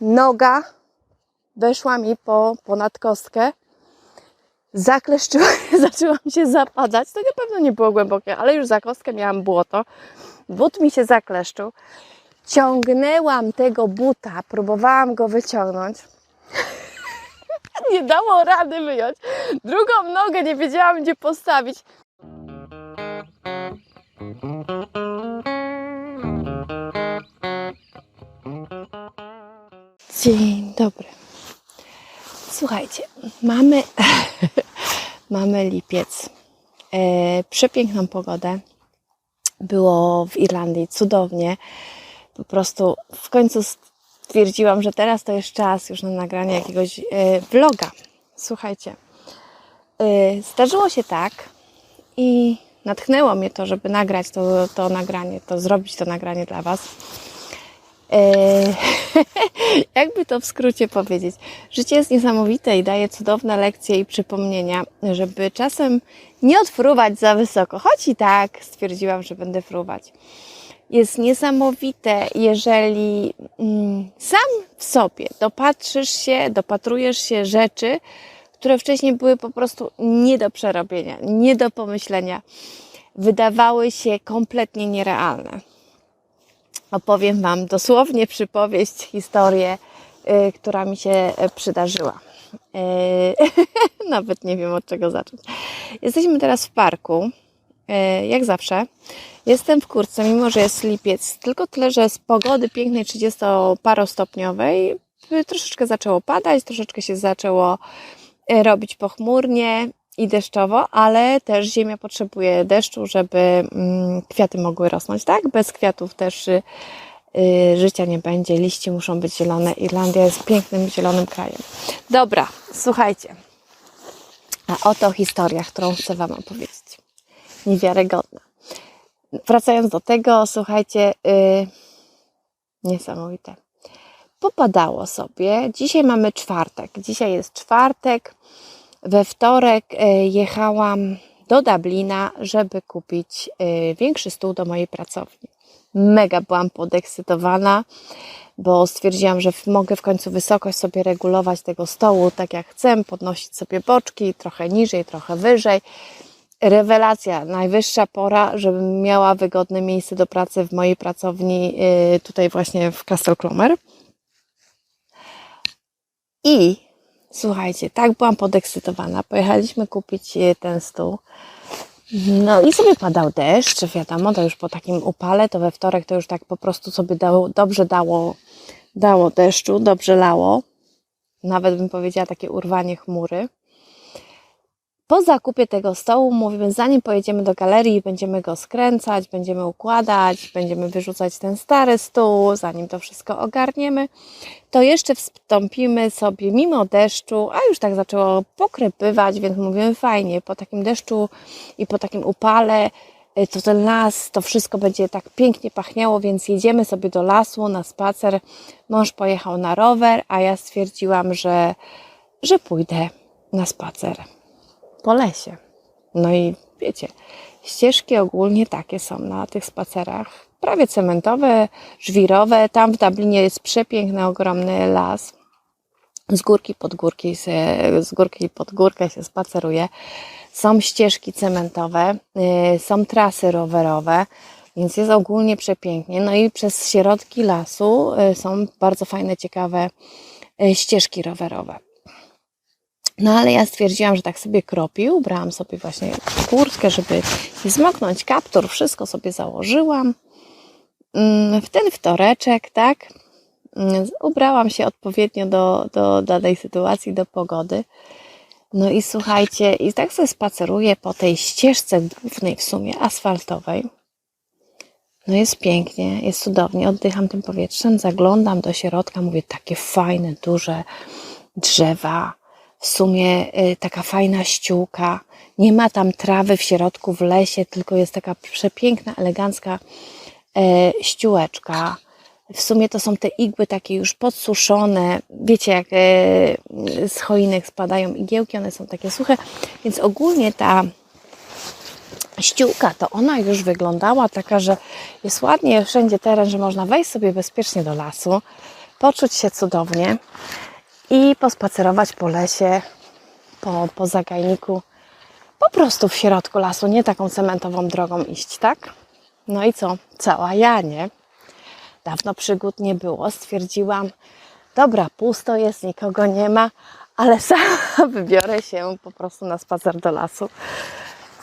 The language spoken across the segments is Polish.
noga weszła mi po ponad kostkę. Zakleszczyła, zaczęłam się zapadać. To na pewno nie było głębokie, ale już za kostkę miałam błoto. But mi się zakleszczył. Ciągnęłam tego buta, próbowałam go wyciągnąć. Nie dało rady wyjąć. Drugą nogę nie wiedziałam, gdzie postawić. Dzień dobry. Słuchajcie, mamy, mamy lipiec. E, przepiękną pogodę. Było w Irlandii cudownie. Po prostu w końcu stwierdziłam, że teraz to jest czas już na nagranie jakiegoś e, vloga. Słuchajcie, e, zdarzyło się tak i natchnęło mnie to, żeby nagrać to, to nagranie, to zrobić to nagranie dla Was. E, jakby to w skrócie powiedzieć, życie jest niesamowite i daje cudowne lekcje i przypomnienia, żeby czasem nie odfruwać za wysoko, choć i tak stwierdziłam, że będę fruwać. Jest niesamowite, jeżeli mm, sam w sobie dopatrzysz się, dopatrujesz się rzeczy, które wcześniej były po prostu nie do przerobienia, nie do pomyślenia, wydawały się kompletnie nierealne opowiem Wam dosłownie przypowieść, historię, y, która mi się y, przydarzyła. Y, nawet nie wiem od czego zacząć. Jesteśmy teraz w parku, y, jak zawsze. Jestem w kurce, mimo że jest lipiec, tylko tyle, że z pogody pięknej 30-parostopniowej y, troszeczkę zaczęło padać, troszeczkę się zaczęło robić pochmurnie i deszczowo, ale też ziemia potrzebuje deszczu, żeby mm, kwiaty mogły rosnąć, tak? Bez kwiatów też y, y, życia nie będzie, liście muszą być zielone. Irlandia jest pięknym, zielonym krajem. Dobra, słuchajcie. A oto historia, którą chcę Wam opowiedzieć. Niewiarygodna. Wracając do tego, słuchajcie, yy, niesamowite. Popadało sobie. Dzisiaj mamy czwartek. Dzisiaj jest czwartek. We wtorek e, jechałam do Dublina, żeby kupić e, większy stół do mojej pracowni. Mega byłam podekscytowana, bo stwierdziłam, że mogę w końcu wysokość sobie regulować tego stołu tak jak chcę, podnosić sobie boczki trochę niżej, trochę wyżej. Rewelacja, najwyższa pora, żebym miała wygodne miejsce do pracy w mojej pracowni e, tutaj właśnie w Castle Cromer. I Słuchajcie, tak byłam podekscytowana. Pojechaliśmy kupić e, ten stół. No i sobie padał deszcz, wiadomo, to już po takim upale, to we wtorek to już tak po prostu sobie dało, dobrze dało, dało deszczu, dobrze lało. Nawet bym powiedziała takie urwanie chmury. Po zakupie tego stołu mówimy, zanim pojedziemy do galerii będziemy go skręcać, będziemy układać, będziemy wyrzucać ten stary stół, zanim to wszystko ogarniemy, to jeszcze wstąpimy sobie mimo deszczu, a już tak zaczęło pokrypywać, więc mówimy fajnie, po takim deszczu i po takim upale y, to ten las, to wszystko będzie tak pięknie pachniało, więc jedziemy sobie do lasu na spacer. Mąż pojechał na rower, a ja stwierdziłam, że, że pójdę na spacer po lesie. No i wiecie, ścieżki ogólnie takie są na tych spacerach. Prawie cementowe, żwirowe. Tam w Dublinie jest przepiękny, ogromny las. Z górki pod górki, się, z górki pod górkę się spaceruje. Są ścieżki cementowe, y, są trasy rowerowe, więc jest ogólnie przepięknie. No i przez środki lasu y, są bardzo fajne, ciekawe y, ścieżki rowerowe. No ale ja stwierdziłam, że tak sobie kropił, brałam sobie właśnie kurtkę, żeby nie zmoknąć, kaptur, wszystko sobie założyłam. Mm, w ten wtoreczek, tak, mm, ubrałam się odpowiednio do, do danej sytuacji, do pogody. No i słuchajcie, i tak sobie spaceruję po tej ścieżce głównej w sumie, asfaltowej. No jest pięknie, jest cudownie, oddycham tym powietrzem, zaglądam do środka, mówię, takie fajne, duże drzewa, w sumie y, taka fajna ściółka. Nie ma tam trawy w środku w lesie, tylko jest taka przepiękna, elegancka e, ściółeczka. W sumie to są te igły takie już podsuszone. Wiecie, jak e, z choinek spadają igiełki, one są takie suche, więc ogólnie ta ściółka, to ona już wyglądała taka, że jest ładnie wszędzie teren, że można wejść sobie bezpiecznie do lasu poczuć się cudownie i pospacerować po lesie, po, po zagajniku, po prostu w środku lasu, nie taką cementową drogą iść, tak? No i co? Cała ja, nie? Dawno przygód nie było. Stwierdziłam, dobra, pusto jest, nikogo nie ma, ale sama wybiorę się po prostu na spacer do lasu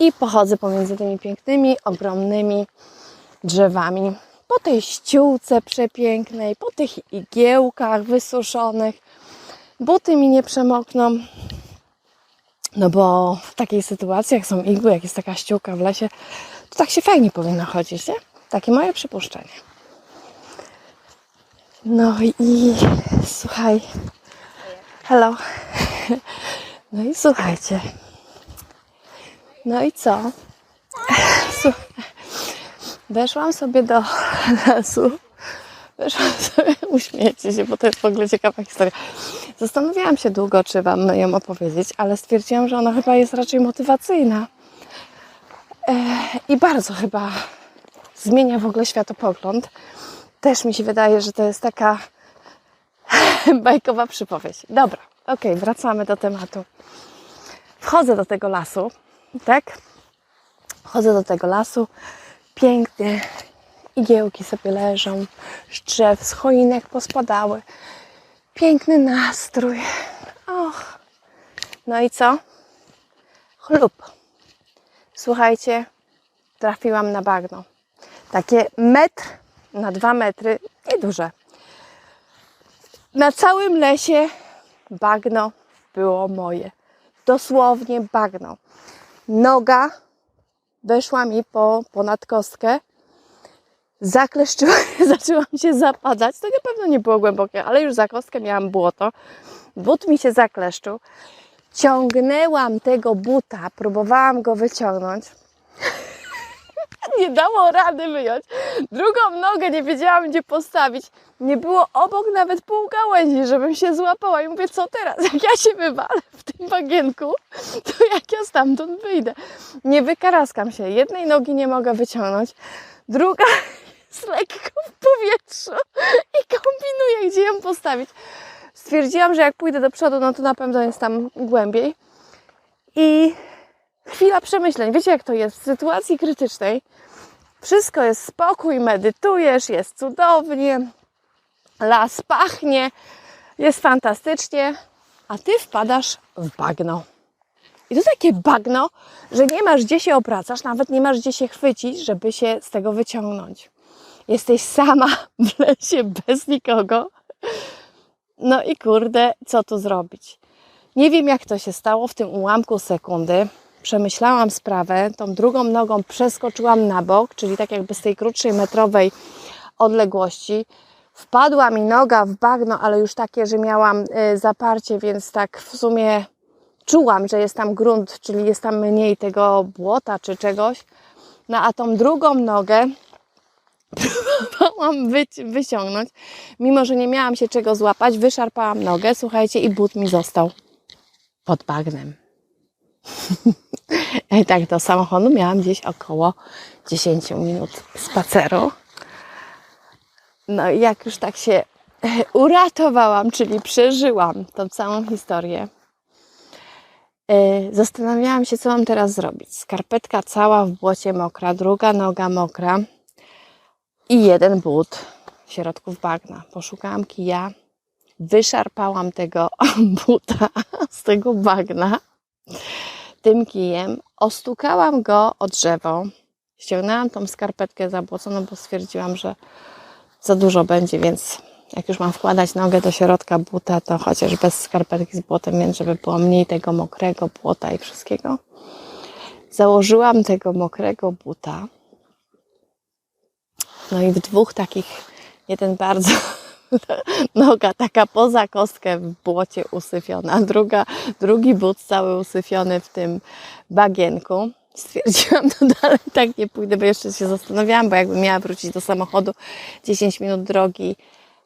i pochodzę pomiędzy tymi pięknymi, ogromnymi drzewami. Po tej ściółce przepięknej, po tych igiełkach wysuszonych. Buty mi nie przemokną. No bo w takiej sytuacji, jak są igły, jak jest taka ściółka w lesie, to tak się fajnie powinno chodzić, nie? Takie moje przypuszczenie. No i słuchaj. Hello. No i słuchajcie. No i co? Weszłam sobie do lasu. Weszłam sobie, się, bo to jest w ogóle ciekawa historia. Zastanawiałam się długo, czy Wam ją opowiedzieć, ale stwierdziłam, że ona chyba jest raczej motywacyjna. E, I bardzo chyba zmienia w ogóle światopogląd. Też mi się wydaje, że to jest taka bajkowa przypowieść. Dobra, okej, wracamy do tematu. Wchodzę do tego lasu, tak? Wchodzę do tego lasu, pięknie, igiełki sobie leżą, z drzew, z choinek pospadały. Piękny nastrój. Och. No i co? Chlub. Słuchajcie, trafiłam na bagno. Takie metr na dwa metry, nieduże. Na całym lesie bagno było moje. Dosłownie bagno. Noga weszła mi po, ponad kostkę. Zakleszczyła, zaczęłam się zapadać. To na pewno nie było głębokie, ale już za kostkę miałam błoto. But mi się zakleszczył. Ciągnęłam tego buta, próbowałam go wyciągnąć. nie dało rady wyjąć. Drugą nogę nie wiedziałam, gdzie postawić. Nie było obok nawet pół gałęzi, żebym się złapała. I mówię, co teraz? Jak ja się wywalę w tym bagienku, to jak ja stamtąd wyjdę? Nie wykaraskam się. Jednej nogi nie mogę wyciągnąć. Druga jest lekko w powietrzu i kombinuję, gdzie ją postawić. Stwierdziłam, że jak pójdę do przodu, no to na pewno jest tam głębiej. I chwila przemyśleń. Wiecie, jak to jest w sytuacji krytycznej? Wszystko jest spokój, medytujesz, jest cudownie, las pachnie, jest fantastycznie, a ty wpadasz w bagno. I to takie bagno, że nie masz gdzie się opracasz, nawet nie masz gdzie się chwycić, żeby się z tego wyciągnąć. Jesteś sama w lesie bez nikogo. No i kurde, co tu zrobić? Nie wiem, jak to się stało w tym ułamku sekundy. Przemyślałam sprawę, tą drugą nogą przeskoczyłam na bok, czyli tak jakby z tej krótszej metrowej odległości. Wpadła mi noga w bagno, ale już takie, że miałam y, zaparcie, więc tak w sumie czułam, że jest tam grunt, czyli jest tam mniej tego błota czy czegoś. No a tą drugą nogę próbowałam wy- wyciągnąć, mimo że nie miałam się czego złapać, wyszarpałam nogę, słuchajcie, i but mi został pod bagnem. I tak do samochodu miałam gdzieś około 10 minut spaceru. No i jak już tak się uratowałam, czyli przeżyłam tą całą historię, e, zastanawiałam się, co mam teraz zrobić. Skarpetka cała w błocie mokra, druga noga mokra i jeden but w środku bagna. Poszukałam kija, wyszarpałam tego buta z tego bagna tym kijem, ostukałam go o drzewo, ściągnęłam tą skarpetkę zabłoconą, bo stwierdziłam, że za dużo będzie, więc jak już mam wkładać nogę do środka buta, to chociaż bez skarpetki z błotem, więc żeby było mniej tego mokrego błota i wszystkiego. Założyłam tego mokrego buta. No i w dwóch takich, jeden bardzo noga taka poza kostkę w błocie usyfiona, druga, drugi but cały usyfiony w tym bagienku. Stwierdziłam, to dalej tak nie pójdę, bo jeszcze się zastanawiałam, bo jakbym miała wrócić do samochodu 10 minut drogi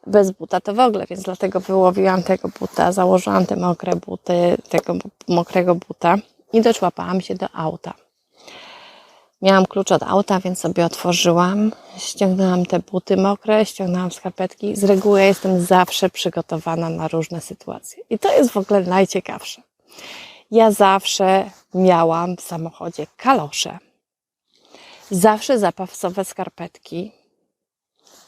bez buta, to w ogóle, więc dlatego wyłowiłam tego buta, założyłam te mokre buty, tego mokrego buta i doczłapałam się do auta. Miałam klucz od auta, więc sobie otworzyłam. Ściągnęłam te buty mokre, ściągnęłam skarpetki. Z reguły ja jestem zawsze przygotowana na różne sytuacje. I to jest w ogóle najciekawsze. Ja zawsze miałam w samochodzie kalosze. Zawsze zapasowe skarpetki.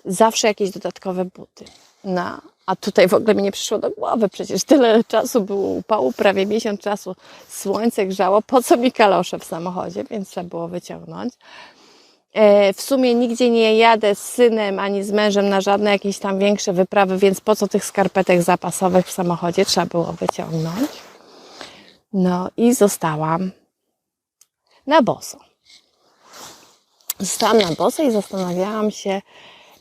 Zawsze jakieś dodatkowe buty. No, a tutaj w ogóle mi nie przyszło do głowy. Przecież tyle czasu było upału, prawie miesiąc czasu. Słońce grzało. Po co mi kalosze w samochodzie? Więc trzeba było wyciągnąć. E, W sumie nigdzie nie jadę z synem ani z mężem na żadne jakieś tam większe wyprawy, więc po co tych skarpetek zapasowych w samochodzie trzeba było wyciągnąć. No i zostałam na boso. Zostałam na boso i zastanawiałam się,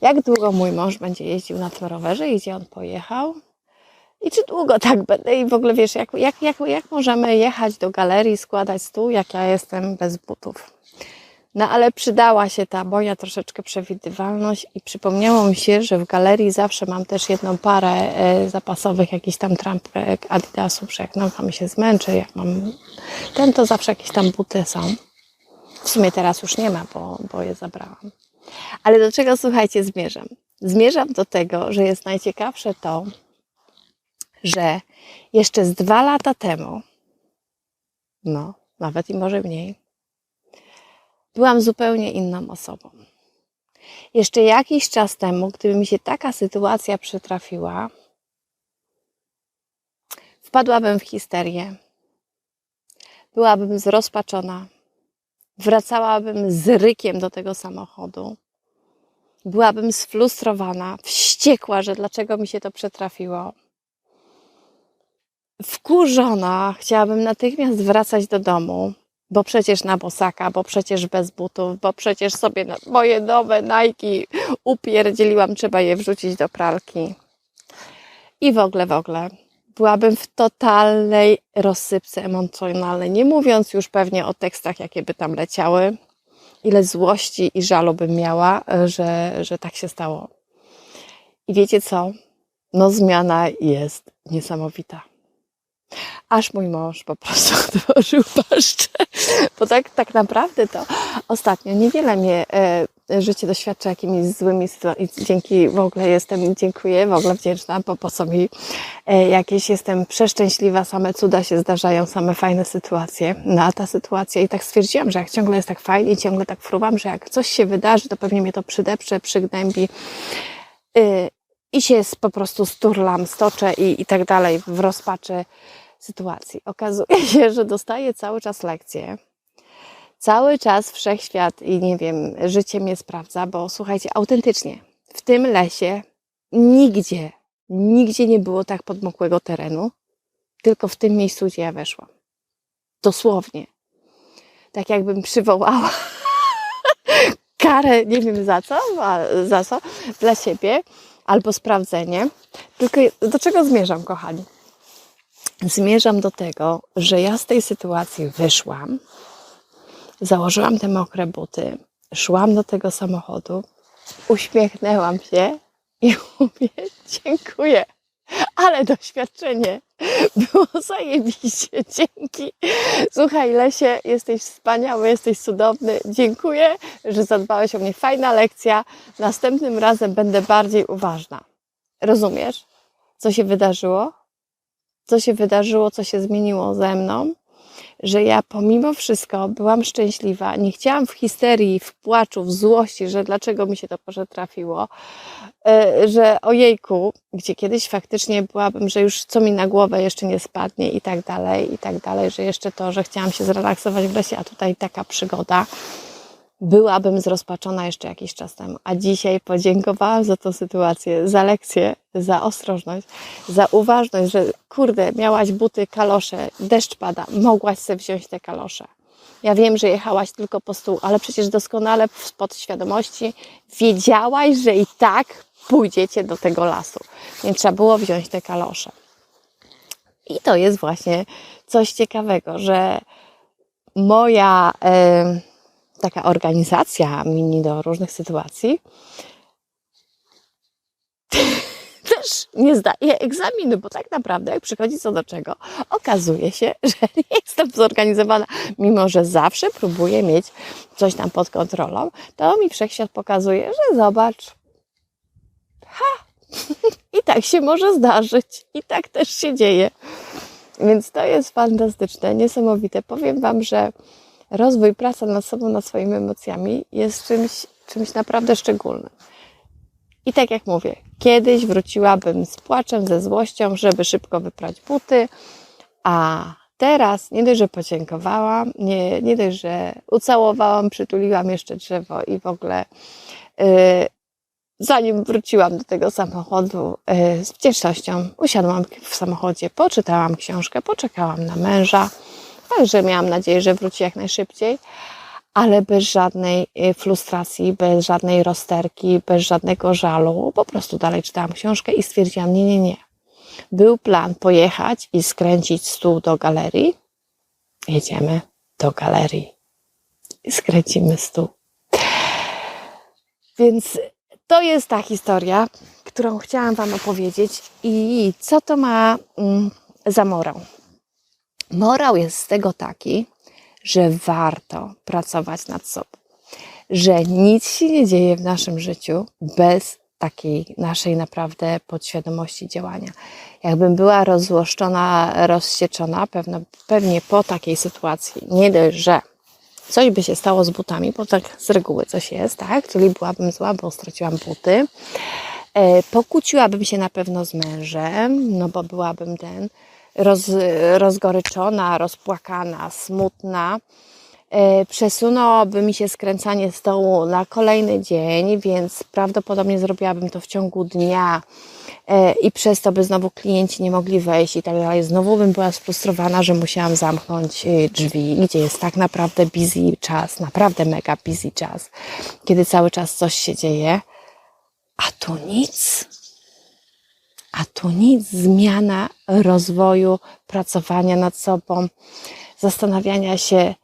jak długo mój mąż będzie jeździł na tym rowerze i gdzie on pojechał. I czy długo tak będę? I w ogóle wiesz, jak, jak, jak, jak możemy jechać do galerii, składać stół, jak ja jestem bez butów. No ale przydała się ta moja troszeczkę przewidywalność i przypomniało mi się, że w galerii zawsze mam też jedną parę e, zapasowych jakichś tam trampek Adidasów, że jak noga mi się zmęczy, jak mam ten, to zawsze jakieś tam buty są. W sumie teraz już nie ma, bo, bo je zabrałam. Ale do czego, słuchajcie, zmierzam? Zmierzam do tego, że jest najciekawsze to, że jeszcze z dwa lata temu, no, nawet i może mniej, byłam zupełnie inną osobą. Jeszcze jakiś czas temu, gdyby mi się taka sytuacja przytrafiła, wpadłabym w histerię. Byłabym zrozpaczona. Wracałabym z rykiem do tego samochodu. Byłabym sfrustrowana, wściekła, że dlaczego mi się to przytrafiło. Wkurzona, chciałabym natychmiast wracać do domu, bo przecież na bosaka, bo przecież bez butów, bo przecież sobie moje nowe Nike upierdzieliłam, trzeba je wrzucić do pralki. I w ogóle, w ogóle. Byłabym w totalnej rozsypce emocjonalnej, nie mówiąc już pewnie o tekstach, jakie by tam leciały, ile złości i żalu bym miała, że, że tak się stało. I wiecie co? No, zmiana jest niesamowita aż mój mąż po prostu otworzył paszczę. Bo tak, tak naprawdę to ostatnio niewiele mnie e, życie doświadcza jakimiś złymi sytuacjami. Dzięki w ogóle jestem, dziękuję, w ogóle wdzięczna, bo po co mi e, jakieś, jestem przeszczęśliwa, same cuda się zdarzają, same fajne sytuacje. No a ta sytuacja i tak stwierdziłam, że jak ciągle jest tak fajnie, ciągle tak fruwam, że jak coś się wydarzy, to pewnie mnie to przydeprze, przygnębi. Y, i się po prostu sturlam, stoczę i, i tak dalej w rozpaczy sytuacji. Okazuje się, że dostaję cały czas lekcje. Cały czas wszechświat i nie wiem, życie mnie sprawdza, bo słuchajcie, autentycznie, w tym lesie nigdzie, nigdzie nie było tak podmokłego terenu, tylko w tym miejscu, gdzie ja weszłam. Dosłownie. Tak jakbym przywołała karę, nie wiem za co, za co, dla siebie, albo sprawdzenie. Tylko do czego zmierzam, kochani? Zmierzam do tego, że ja z tej sytuacji wyszłam, założyłam te mokre buty, szłam do tego samochodu, uśmiechnęłam się i mówię: Dziękuję, ale doświadczenie było zajebiście. Dzięki. Słuchaj, Lesie, jesteś wspaniały, jesteś cudowny. Dziękuję, że zadbałeś o mnie. Fajna lekcja. Następnym razem będę bardziej uważna. Rozumiesz, co się wydarzyło? Co się wydarzyło, co się zmieniło ze mną? Że ja pomimo wszystko byłam szczęśliwa. Nie chciałam w histerii, w płaczu, w złości, że dlaczego mi się to może trafiło, e, że ojejku, gdzie kiedyś faktycznie byłabym, że już co mi na głowę jeszcze nie spadnie i tak dalej, i tak dalej, że jeszcze to, że chciałam się zrelaksować w lesie, a tutaj taka przygoda. Byłabym zrozpaczona jeszcze jakiś czas temu, a dzisiaj podziękowałam za tą sytuację, za lekcję, za ostrożność, za uważność, że kurde, miałaś buty, kalosze, deszcz pada, mogłaś sobie wziąć te kalosze. Ja wiem, że jechałaś tylko po stół, ale przecież doskonale w podświadomości wiedziałaś, że i tak pójdziecie do tego lasu, więc trzeba było wziąć te kalosze. I to jest właśnie coś ciekawego, że moja em, taka organizacja mini do różnych sytuacji. Też nie zdaje egzaminu, bo tak naprawdę, jak przychodzi co do czego, okazuje się, że nie jestem zorganizowana, mimo że zawsze próbuję mieć coś tam pod kontrolą, to mi wszechświat pokazuje, że zobacz, ha, i tak się może zdarzyć, i tak też się dzieje. Więc to jest fantastyczne, niesamowite. Powiem Wam, że rozwój, praca nad sobą, nad swoimi emocjami jest czymś, czymś naprawdę szczególnym. I tak jak mówię, kiedyś wróciłabym z płaczem, ze złością, żeby szybko wyprać buty, a teraz nie dość, że podziękowałam, nie, nie dość, że ucałowałam, przytuliłam jeszcze drzewo i w ogóle yy, zanim wróciłam do tego samochodu yy, z wdzięcznością, usiadłam w samochodzie, poczytałam książkę, poczekałam na męża, także miałam nadzieję, że wróci jak najszybciej ale bez żadnej y, frustracji, bez żadnej rozterki, bez żadnego żalu. Po prostu dalej czytałam książkę i stwierdziłam, nie, nie, nie. Był plan pojechać i skręcić stół do galerii. Jedziemy do galerii i skręcimy stół. Więc to jest ta historia, którą chciałam Wam opowiedzieć i co to ma mm, za morał. Morał jest z tego taki, że warto pracować nad sobą, że nic się nie dzieje w naszym życiu bez takiej naszej naprawdę podświadomości działania. Jakbym była rozłoszczona, rozsieczona, pewno, pewnie po takiej sytuacji, nie dość, że coś by się stało z butami, bo tak z reguły coś jest, tak? Czyli byłabym zła, bo straciłam buty. E, pokłóciłabym się na pewno z mężem, no bo byłabym ten, roz, rozgoryczona, rozpłakana, smutna. E, przesunęłoby mi się skręcanie stołu na kolejny dzień, więc prawdopodobnie zrobiłabym to w ciągu dnia e, i przez to by znowu klienci nie mogli wejść i tak dalej. Znowu bym była sfrustrowana, że musiałam zamknąć e, drzwi, gdzie jest tak naprawdę busy czas, naprawdę mega busy czas, kiedy cały czas coś się dzieje, a tu nic. A tu nic, zmiana rozwoju, pracowania nad sobą, zastanawiania się,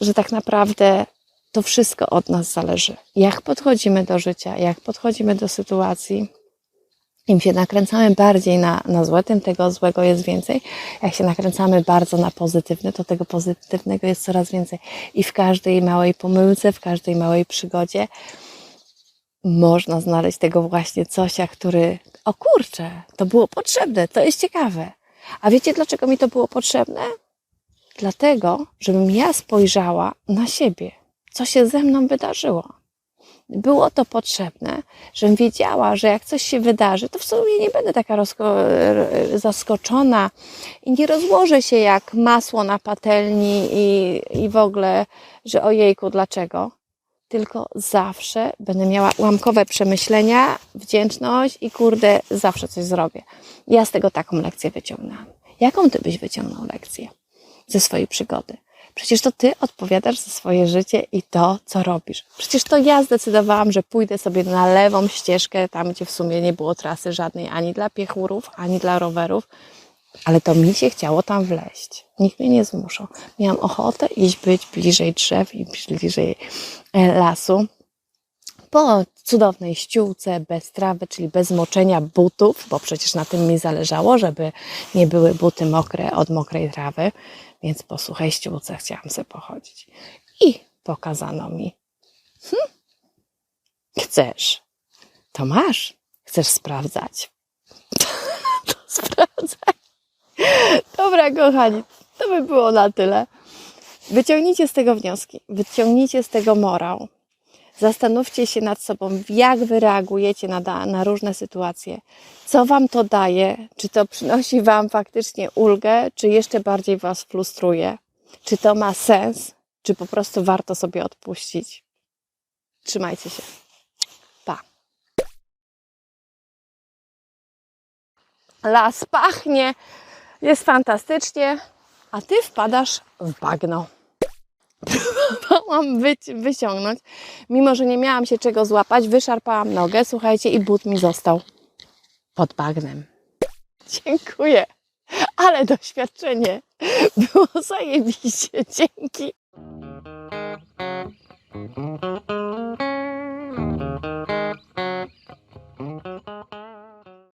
że tak naprawdę to wszystko od nas zależy. Jak podchodzimy do życia, jak podchodzimy do sytuacji, im się nakręcamy bardziej na, na złe, tym tego złego jest więcej. Jak się nakręcamy bardzo na pozytywne, to tego pozytywnego jest coraz więcej. I w każdej małej pomyłce, w każdej małej przygodzie można znaleźć tego właśnie cosia, który, o kurczę, to było potrzebne, to jest ciekawe. A wiecie, dlaczego mi to było potrzebne? Dlatego, żebym ja spojrzała na siebie, co się ze mną wydarzyło. Było to potrzebne, żebym wiedziała, że jak coś się wydarzy, to w sumie nie będę taka zaskoczona i nie rozłożę się jak masło na patelni i, i w ogóle, że ojejku, dlaczego? Tylko zawsze będę miała łamkowe przemyślenia, wdzięczność i kurde, zawsze coś zrobię. Ja z tego taką lekcję wyciągnęłam. Jaką ty byś wyciągnął lekcję ze swojej przygody? Przecież to ty odpowiadasz za swoje życie i to, co robisz. Przecież to ja zdecydowałam, że pójdę sobie na lewą ścieżkę, tam gdzie w sumie nie było trasy żadnej ani dla piechurów, ani dla rowerów, ale to mi się chciało tam wleść. Nikt mnie nie zmuszał. Miałam ochotę iść być bliżej drzew i bliżej e, lasu. Po cudownej ściółce, bez trawy, czyli bez moczenia butów, bo przecież na tym mi zależało, żeby nie były buty mokre od mokrej trawy, więc po suchej ściółce chciałam sobie pochodzić. I pokazano mi, hm, chcesz, to masz, chcesz sprawdzać, to. Dobra, kochani, to by było na tyle. Wyciągnijcie z tego wnioski, wyciągnijcie z tego morał. Zastanówcie się nad sobą, jak wy reagujecie na, na różne sytuacje. Co wam to daje? Czy to przynosi wam faktycznie ulgę, czy jeszcze bardziej was frustruje? Czy to ma sens? Czy po prostu warto sobie odpuścić? Trzymajcie się. Pa. Las pachnie fantastycznie, a ty wpadasz w bagno. Próbowałam wy, wyciągnąć, mimo że nie miałam się czego złapać, wyszarpałam nogę, słuchajcie, i but mi został pod Dziękuję, ale doświadczenie było zajebiście. Dzięki.